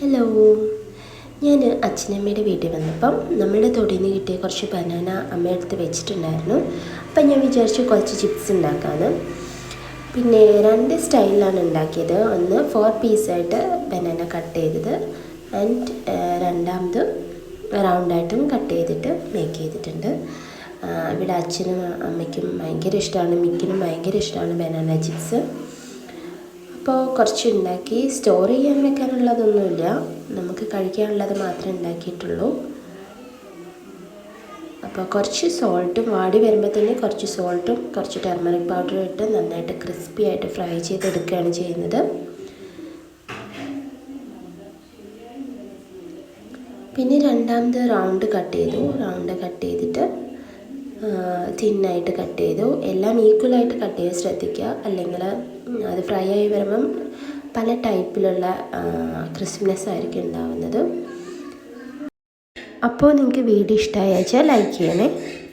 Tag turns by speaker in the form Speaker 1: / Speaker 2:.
Speaker 1: Hello ഞാൻ അച്ഛനമ്മയുടെ വീട്ടിൽ വന്നപ്പം നമ്മുടെ തൊടിയിൽ നിന്ന് കിട്ടിയ കുറച്ച് ബനാന അമ്മയെടുത്ത് വെച്ചിട്ടുണ്ടായിരുന്നു. അപ്പം ഞാൻ വിചാരിച്ചു കുറച്ച് ചിപ്സ് ഉണ്ടാക്കാമെന്ന് പിന്നെ രണ്ട് സ്റ്റൈലിലാണ് ഉണ്ടാക്കിയത്. ഒന്ന് ഫോർ പീസായിട്ട് ബനാന കട്ട് ചെയ്തത് ആൻഡ് രണ്ടാമത് റൗണ്ടായിട്ടും കട്ട് ചെയ്തിട്ട് മേക്ക് ചെയ്തിട്ടുണ്ട്. ഇവിടെ അച്ഛനും അമ്മയ്ക്കും ഭയങ്കര ഇഷ്ടമാണ്. മിക്കിനും ഭയങ്കര ഇഷ്ടമാണ് ബനാന ചിപ്സ് അപ്പോൾ കുറച്ച് ഉണ്ടാക്കി സ്റ്റോർ ചെയ്യാൻ വെക്കാനുള്ളതൊന്നുമില്ല. നമുക്ക് കഴിക്കാനുള്ളത് മാത്രമേ ഉണ്ടാക്കിയിട്ടുള്ളൂ. അപ്പോൾ കുറച്ച് സോൾട്ടും വാടി വരുമ്പോൾ തന്നെ കുറച്ച് സോൾട്ടും കുറച്ച് ടെർമറിക് പൗഡറും ഇട്ട് നന്നായിട്ട് ക്രിസ്പി ആയിട്ട് ഫ്രൈ ചെയ്തെടുക്കുകയാണ് ചെയ്യുന്നത്. പിന്നെ രണ്ടാമത് റൗണ്ട് കട്ട് ചെയ്തു. റൗണ്ട് കട്ട് ചെയ്തിട്ട് തിന്നായിട്ട് കട്ട് ചെയ്തു. എല്ലാം ഈക്വലായിട്ട് കട്ട് ചെയ്യാൻ ശ്രദ്ധിക്കുക. അല്ലെങ്കിൽ അത് ഫ്രൈ ആയി വരുമ്പം പല ടൈപ്പിലുള്ള ക്രിസ്മസ് ആയിരിക്കും ഉണ്ടാവുന്നത്. അപ്പോൾ നിങ്ങൾക്ക് വീഡിയോ ഇഷ്ടമായി വെച്ചാൽ ലൈക്ക് ചെയ്യണേ.